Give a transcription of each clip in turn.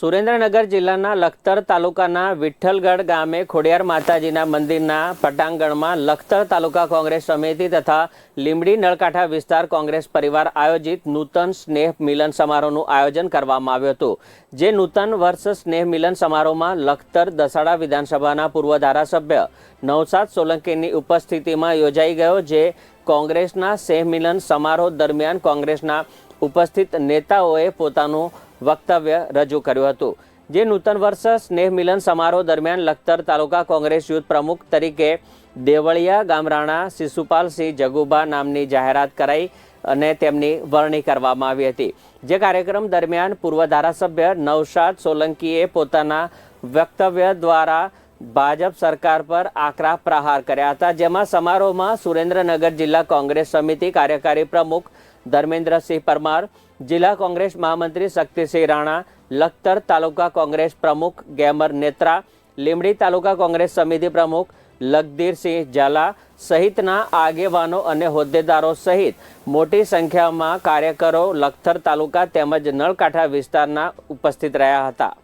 સુરેન્દ્રનગર જિલ્લાના લખતર તાલુકાના વિઠ્ઠલગઢ ગામે ખોડિયાર માતાજીના મંદિરના પટાંગણમાં લખતર તાલુકા કોંગ્રેસ સમિતિ તથા લીંબડી નળકાંઠા વિસ્તાર કોંગ્રેસ પરિવાર આયોજિત નૂતન સ્નેહ મિલન સમારોહનું આયોજન કરવામાં આવ્યું હતું. જે નૂતન વર્ષ સ્નેહ મિલન સમારોહમાં લખતર દસાડા વિધાનસભાના પૂર્વ ધારાસભ્ય નવસાદ સોલંકીની ઉપસ્થિતિમાં યોજાઈ ગયો, જે કોંગ્રેસના સ્નેહ મિલન સમારોહ દરમિયાન કોંગ્રેસના ઉપસ્થિત નેતાઓએ પોતાનું વક્તવ્ય રજૂ કર્યું હતું. જે નૂતન વર્ષ સ્નેહ મિલન સમારોહ દરમિયાન લખતર તાલુકા કોંગ્રેસ યુથ પ્રમુખ તરીકે દેવળિયા, ગામરાણા શિશુપાલસિંહ જગુભા નામની જાહેરાત કરાઈ અને તેમની વરણી કરવામાં આવી હતી. જે કાર્યક્રમ દરમિયાન પૂર્વ ધારાસભ્ય નવશાદ સોલંકીએ પોતાના વક્તવ્ય દ્વારા ભાજપ સરકાર પર આકરા પ્રહાર કર્યા હતા, જેમાં સમારોહમાં સુરેન્દ્રનગર જિલ્લા કોંગ્રેસ સમિતિ કાર્યકારી પ્રમુખ ધર્મેન્દ્રસિંહ પરમાર, જિલ્લા કોંગ્રેસ મહામંત્રી શક્તિસિંહ રાણા, લખતર તાલુકા કોંગ્રેસ પ્રમુખ ગેમર નેત્રા લીમડી તાલુકા કોંગ્રેસ સમિતિ પ્રમુખ લખધીરસિંહ ઝાલા સહિતના આગેવાનો અને હોદ્દેદારો સહિત મોટી સંખ્યામાં કાર્યકરો લખતર તાલુકા તેમજ નળકાંઠા વિસ્તારના ઉપસ્થિત રહ્યા હતા.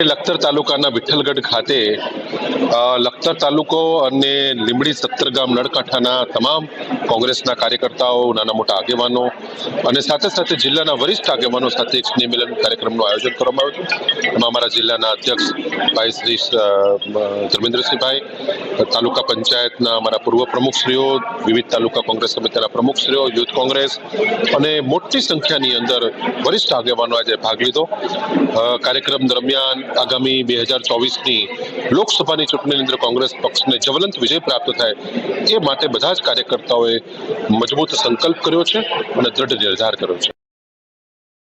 લખતર તાલુકાના વિઠ્ઠલગઢ ખાતે લખતર તાલુકો અને લીંબડી સત્તર ગામ નળકાંઠાના તમામ કોંગ્રેસના કાર્યકર્તાઓ, નાના મોટા આગેવાનો અને સાથે સાથે જિલ્લાના વરિષ્ઠ આગેવાનો સાથે એક સ્નેહમિલન કાર્યક્રમનું આયોજન કરવામાં આવ્યું હતું. એમાં અમારા જિલ્લાના અધ્યક્ષ ભાઈ શ્રી ધર્મેન્દ્રસિંહભાઈ, તાલુકા પંચાયતના અમારા પૂર્વ પ્રમુખશ્રીઓ, વિવિધ તાલુકા કોંગ્રેસ સમિતિના પ્રમુખશ્રીઓ, યુથ કોંગ્રેસ અને મોટી સંખ્યાની અંદર વરિષ્ઠ આગેવાનો આજે ભાગ લીધો. કાર્યક્રમ દરમિયાન આગામી બે હજાર ચોવીસની લોકસભાની ચૂંટણીની અંદર કોંગ્રેસ પક્ષને જ્વલંત વિજય પ્રાપ્ત થાય એ માટે બધા જ કાર્યકર્તાઓએ મજબૂત સંકલ્પ કર્યો છે અને દ્રઢ નિર્ધાર કર્યો છે.